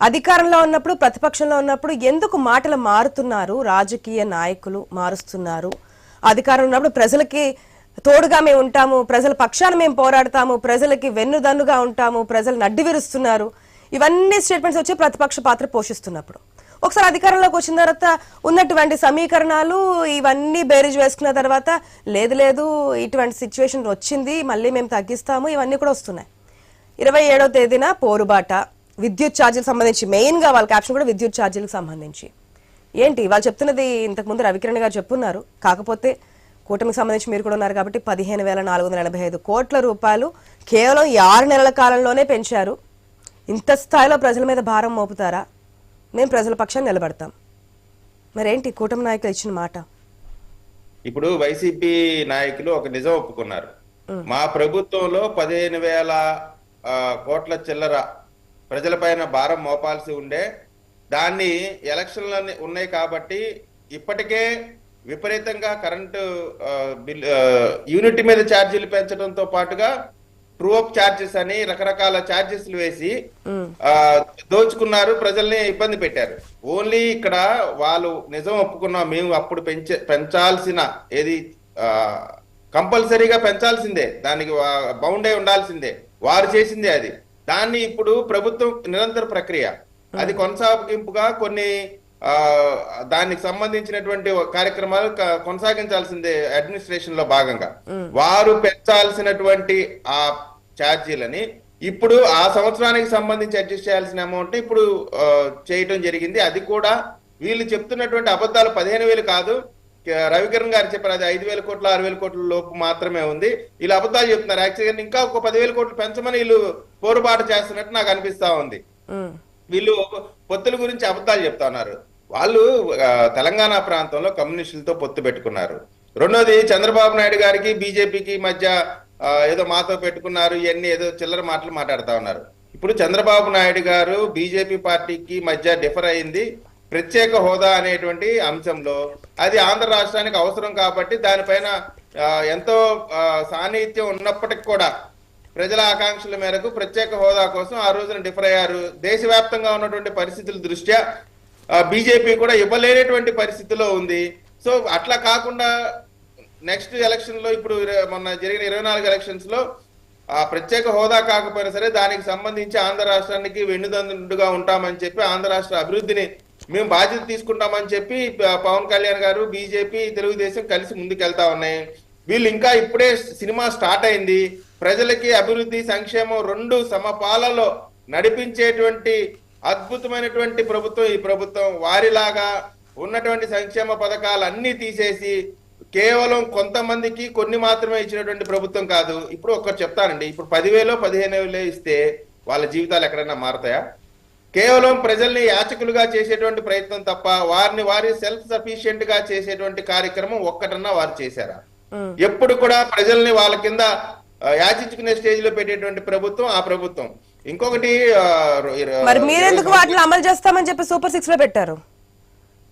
అధికారంలో ఉన్నప్పుడు ప్రతిపక్షంలో ఉన్నప్పుడు ఎందుకు మాటలు మారుతున్నారు? రాజకీయ నాయకులు మారుస్తున్నారు. అధికారంలో ఉన్నప్పుడు ప్రజలకి తోడుగా మేము ఉంటాము ప్రజల పక్షాన మేము పోరాడతాము ప్రజలకి వెన్నుదన్నుగా ఉంటాము ప్రజలు నడ్డి విరుస్తున్నారు. ఇవన్నీ స్టేట్మెంట్స్ వచ్చి ప్రతిపక్ష పాత్ర పోషిస్తున్నప్పుడు. ఒకసారి అధికారంలోకి వచ్చిన తర్వాత ఉన్నటువంటి సమీకరణాలు ఇవన్నీ బేరీజ్ వేసుకున్న తర్వాత లేదు లేదు ఇటువంటి సిచ్యువేషన్ వచ్చింది మళ్ళీ మేము తగ్గిస్తాము ఇవన్నీ కూడా వస్తున్నాయి. ఇరవై ఏడవ తేదీన పోరుబాట. విద్యుత్ ఛార్జీలకు సంబంధించి మెయిన్గా వాళ్ళ క్యాప్షన్ కూడా విద్యుత్ ఛార్జీలకు సంబంధించి. ఏంటి? వాళ్ళు చెప్తున్నది ఇంతకు ముందు రవికిరణ్ గారు చెప్పున్నారు. కాకపోతే కూటమికి సంబంధించి మీరు కూడా ఉన్నారు కాబట్టి పదిహేను వేల నాలుగు వందల ఎనభై ఐదు కోట్ల రూపాయలు కేవలం ఈ ఆరు నెలల కాలంలోనే పెంచారు. ఇంత స్థాయిలో ప్రజల మీద భారం మోపుతారా? మేము ప్రజల పక్షాన్ని నిలబడతాం. మరేంటి? కూటమి నాయకులు ఇచ్చిన మాట. ఇప్పుడు వైసీపీ నాయకులు ఒక నిజం ఒప్పుకున్నారు. మా ప్రభుత్వంలో పదిహేను వేల కోట్ల చిల్లర ప్రజలపైన భారం మోపాల్సి ఉండే దాన్ని ఎలక్షన్లు ఉన్నాయి కాబట్టి ఇప్పటికే విపరీతంగా కరెంటు బిల్ యూనిట్ మీద ఛార్జీలు పెంచడంతో పాటుగా ట్రూ అప్ ఛార్జెస్ అని రకరకాల ఛార్జెస్లు వేసి దోచుకున్నారు ప్రజల్ని ఇబ్బంది పెట్టారు. ఓన్లీ ఇక్కడ వాళ్ళు నిజం ఒప్పుకున్నాం మేము అప్పుడు పెంచే పెంచాల్సిన ఏది కంపల్సరీగా పెంచాల్సిందే. దానికి బౌండ్ అయి ఉండాల్సిందే. వారు చేసిందే అది. దాన్ని ఇప్పుడు ప్రభుత్వం నిరంతర ప్రక్రియ. అది కొనసాగింపుగా కొన్ని ఆ దానికి సంబంధించినటువంటి కార్యక్రమాలు కొనసాగించాల్సిందే అడ్మినిస్ట్రేషన్లో భాగంగా వారు పెంచాల్సినటువంటి ఆ ఛార్జీలని ఇప్పుడు ఆ సంవత్సరానికి సంబంధించి అడ్జస్ట్ చేయాల్సిన అమౌంట్ ఇప్పుడు చేయటం జరిగింది. అది కూడా వీళ్ళు చెప్తున్నటువంటి అబద్ధాలు పదిహేను వేలు కాదు. రవికిరణ్ గారు చెప్పారు అది ఐదు వేల కోట్ల ఆరు వేల కోట్ల లోపు మాత్రమే ఉంది. వీళ్ళు అబద్ధాలు చెప్తున్నారు. యాక్చువల్గా ఇంకా ఒక పదివేల కోట్లు పెంచమని వీళ్ళు పోరుబాటు చేస్తున్నట్టు నాకు అనిపిస్తా ఉంది. వీళ్ళు పొత్తుల గురించి అబద్ధాలు చెప్తా ఉన్నారు. వాళ్ళు తెలంగాణ ప్రాంతంలో కమ్యూనిస్టులతో పొత్తు పెట్టుకున్నారు. రెండోది చంద్రబాబు నాయుడు గారికి బీజేపీకి మధ్య ఏదో మాతో పెట్టుకున్నారు ఇవన్నీ ఏదో చిల్లర మాటలు మాట్లాడుతా ఉన్నారు. ఇప్పుడు చంద్రబాబు నాయుడు గారు బీజేపీ పార్టీకి మధ్య డిఫర్ అయింది. ప్రత్యేక హోదా అనేటువంటి అంశంలో అది ఆంధ్ర రాష్ట్రానికి అవసరం కాబట్టి దానిపైన ఎంతో సాన్నిహిత్యం ఉన్నప్పటికి కూడా ప్రజల ఆకాంక్షల మేరకు ప్రత్యేక హోదా కోసం ఆ రోజున డిఫర్ అయ్యారు. దేశవ్యాప్తంగా ఉన్నటువంటి పరిస్థితుల దృష్ట్యా బీజేపీ కూడా ఇవ్వలేనటువంటి పరిస్థితిలో ఉంది. సో అట్లా కాకుండా నెక్స్ట్ ఎలక్షన్లో ఇప్పుడు మొన్న జరిగిన ఇరవై నాలుగు ఎలక్షన్స్లో ఆ ప్రత్యేక హోదా కాకపోయినా సరే దానికి సంబంధించి ఆంధ్ర రాష్ట్రానికి వెన్నుదండుగా ఉంటామని చెప్పి ఆంధ్ర రాష్ట్ర అభివృద్ధిని మేము బాధ్యత తీసుకుంటామని చెప్పి పవన్ కళ్యాణ్ గారు బీజేపీ తెలుగుదేశం కలిసి ముందుకెళ్తా ఉన్నాయి. వీళ్ళు ఇంకా ఇప్పుడే సినిమా స్టార్ట్ అయింది. ప్రజలకి అభివృద్ధి సంక్షేమం రెండు సమపాలలో నడిపించేటువంటి అద్భుతమైనటువంటి ప్రభుత్వం ఈ ప్రభుత్వం వారిలాగా ఉన్నటువంటి సంక్షేమ పథకాలు అన్ని తీసేసి కేవలం కొంతమందికి కొన్ని మాత్రమే ఇచ్చినటువంటి ప్రభుత్వం కాదు. ఇప్పుడు ఒక్కటి చెప్తానండి. ఇప్పుడు పదివేలో పదిహేను వేలు ఇస్తే వాళ్ళ జీవితాలు ఎక్కడైనా మారతాయా? కేవలం ప్రజల్ని యాచకులుగా చేసేటువంటి ప్రయత్నం తప్ప వారిని వారి సెల్ఫ్ సఫిషియెంట్గా చేసేటువంటి కార్యక్రమం ఒక్కటన్నా వారు చేశారా. ఎప్పుడు కూడా ప్రజల్ని వాళ్ళ కింద యాచించుకునే స్టేజ్లో పెట్టేటువంటి ప్రభుత్వం ఆ ప్రభుత్వం. ఇంకొకటి మరి మీరెందుకు వాటిని అమలు చేస్తామని చెప్పి సూపర్ సిక్స్లో పెట్టారు?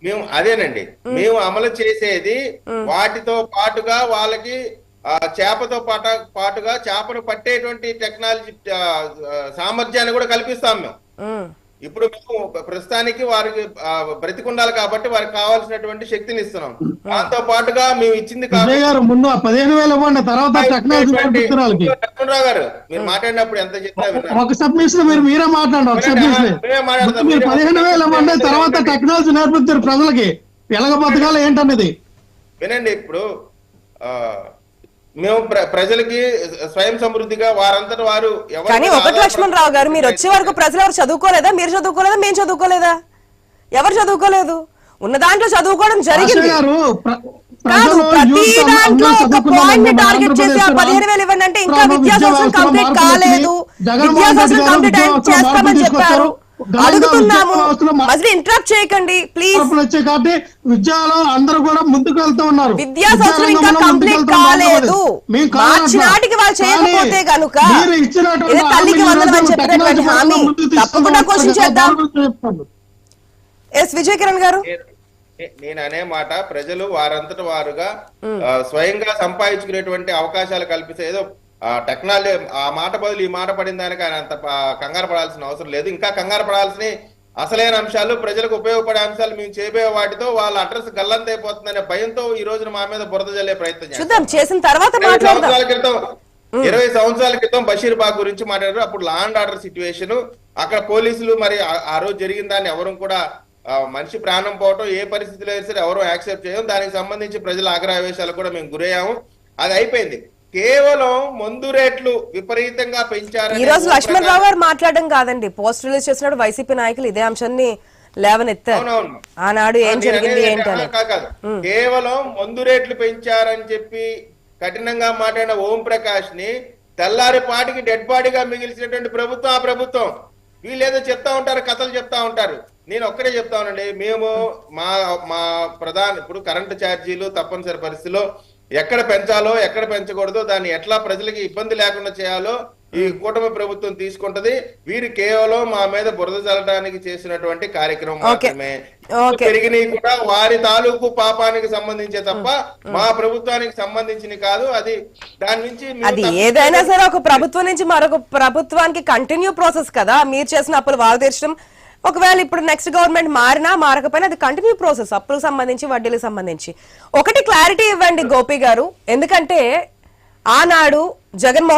మేము అదేనండి. మేము అమలు చేసేది వాటితో పాటుగా వాళ్ళకి ఆ, చేపతో పాట పాటుగా చేపను పట్టేటువంటి టెక్నాలజీ సామర్థ్యాన్ని కూడా కల్పిస్తాం మేము. ఇప్పుడు మేము ప్రస్తుతానికి వారికి బ్రతికుండాలి కాబట్టి వారికి కావాల్సినటువంటి శక్తిని ఇస్తున్నాం. దాంతో పాటుగా మేము ఇచ్చింది గారు ముందు పదిహేను వేలు తర్వాత టెక్నాలజీ గారు మీరు మాట్లాడినప్పుడు ఎంత విన్నాను. ఒక సబ్మిషన్ మీరు మీరే మాట్లాడండి ఒక సబ్మిషన్. మీరు పదిహేను వేలు ఇవ్వండి. తర్వాత టెక్నాలజీ నేర్పిస్తారు ప్రజలకి. ఎలాగ బతకాలి ఏంటనేది వినండి ఇప్పుడు ఆ, మేము ప్ర- ప్రజలకి స్వయం సమృద్ధిగా వారంతట వారు ఎవరు కానీ ఒకటి లక్ష్మణ్ రావు గారు మీరు వచ్చే వరకు ప్రజలు ఎవరు చదువుకోలేదా? మీరు చదువుకోలేదా? మేము చదువుకోలేదా? ఎవరు చదువుకోలేదు? ఉన్న దాంట్లో చదువుకోవడం జరిగింది. కాదు ప్రతి దాంట్లో ఒక పాయింట్ టార్గెట్ చేసి ఆ పదిహేను వేలు ఇవ్వండి అంటే ఇంకా విద్యా సంవత్సరం కంప్లీట్ కాలేదు. విద్యా సంవత్సరం కంప్లీట్ చేస్తామని చెప్పారు. అడుగుతున్నాము. అసలు ఇంటరప్ట్ చేయకండి ప్లీజ్ వచ్చాయి కాబట్టి విద్యలో అందరూ కూడా ముందుకు వెళ్తూ ఉన్నారు. విద్యా సంవత్సరం ఇంకా కంప్లీట్ కాలేదు. మార్చి. నాటికి వాళ్ళు చేయకపోతే కానీ గనుక మీరు ఇచ్చినటువంటి ఇది తల్లికి అని ఈరోజు చెప్పినటువంటి హామీ తప్పకుండా క్వశ్చన్ చేద్దాం. ఎస్ విజయ్ కిరణ్ గారు. నేను- అనే మాట ప్రజలు వారంతట వారుగా స్వయంగా సంపాదించుకునేటువంటి అవకాశాలు కల్పిస్తే ఏదో ఆ, టెక్నాలజీ ఆ మాట బదులు ఈ మాట పడిన దానికి ఆయన అంత కంగారు పడాల్సిన అవసరం లేదు. ఇంకా కంగారు పడాల్సిన అసలైన అంశాలు ప్రజలకు ఉపయోగపడే అంశాలు మేము చేయబోయే వాటితో వాళ్ళ అడ్రస్ గల్లంతైపోతుందనే భయంతో ఈ రోజున మా మీద బురద జల్లే ప్రయత్నం. చూద్దాం చేసిన తర్వాత సంవత్సరాల క్రితం ఇరవై సంవత్సరాల క్రితం బషీర్ బాగ్ గురించి మాట్లాడారు. అప్పుడు లా అండ్ ఆర్డర్ సిచ్యువేషన్ అక్కడ పోలీసులు మరి ఆ- రోజు జరిగిన దాన్ని ఎవరు కూడా మనిషి ప్రాణం పోవటం ఏ పరిస్థితిలో సరే ఎవరు యాక్సెప్ట్ చేయం దానికి సంబంధించి ప్రజల ఆగ్రహవేశాలకు కూడా మేము గురయ్యాము. అది అయిపోయింది. కేవలం మందు రేట్లు విపరీతంగా పెంచారు ఈ రోజు లక్ష్మణ్ రావు గారు మాట్లాడడం కాదండి. పోస్ట్ రిలీజ్ చేసినప్పుడు వైసీపీ నాయకులు ఇదే అంశాన్ని లేవనెత్తారు. ఆనాడు ఏం జరిగింది. కేవలం మందు రేట్లు పెంచారని చెప్పి కఠినంగా మాట్లాడిన ఓం ప్రకాష్ని తెల్లారి పాటికి డెడ్ బాడీగా మిగిల్చినటువంటి ప్రభుత్వం ఆ ప్రభుత్వం. వీళ్ళేదో చెప్తా ఉంటారు కథలు చెప్తా ఉంటారు. నేను ఒక్కడే చెప్తా ఉన్నాండి మేము మా మా ప్రధాన ఇప్పుడు కరెంటు ఛార్జీలు తప్పనిసరి పరిస్థితిలో ఎక్కడ పెంచాలో ఎక్కడ పెంచకూడదో దాన్ని ఎట్లా ప్రజలకి ఇబ్బంది లేకుండా చేయాలో ఈ కూటమి ప్రభుత్వం తీసుకుంటది. వీరు కేవలం మా మీద బురద చల్లడానికి చేసినటువంటి కార్యక్రమం. మాత్రమే. పెరిగినవి కూడా వారి తాలూకు పాపానికి సంబంధించే తప్ప మా ప్రభుత్వానికి సంబంధించింది కాదు. అది దాని నుంచి అది ఏదైనా సరే ఒక ప్రభుత్వం నుంచి మరొక ప్రభుత్వానికి కంటిన్యూ ప్రాసెస్ కదా. మీరు చేసిన అప్పులు వాళ్ళు తీర్చడం ఒకవేళ ఇప్పుడు నెక్స్ట్ గవర్నమెంట్ మారినా మారకపోయినా అది కంటిన్యూ ప్రాసెస్ అప్పులకు సంబంధించి వడ్డీలకు సంబంధించి. ఒకటి క్లారిటీ ఇవ్వండి గోపి గారు. ఎందుకంటే ఆనాడు జగన్మోహన్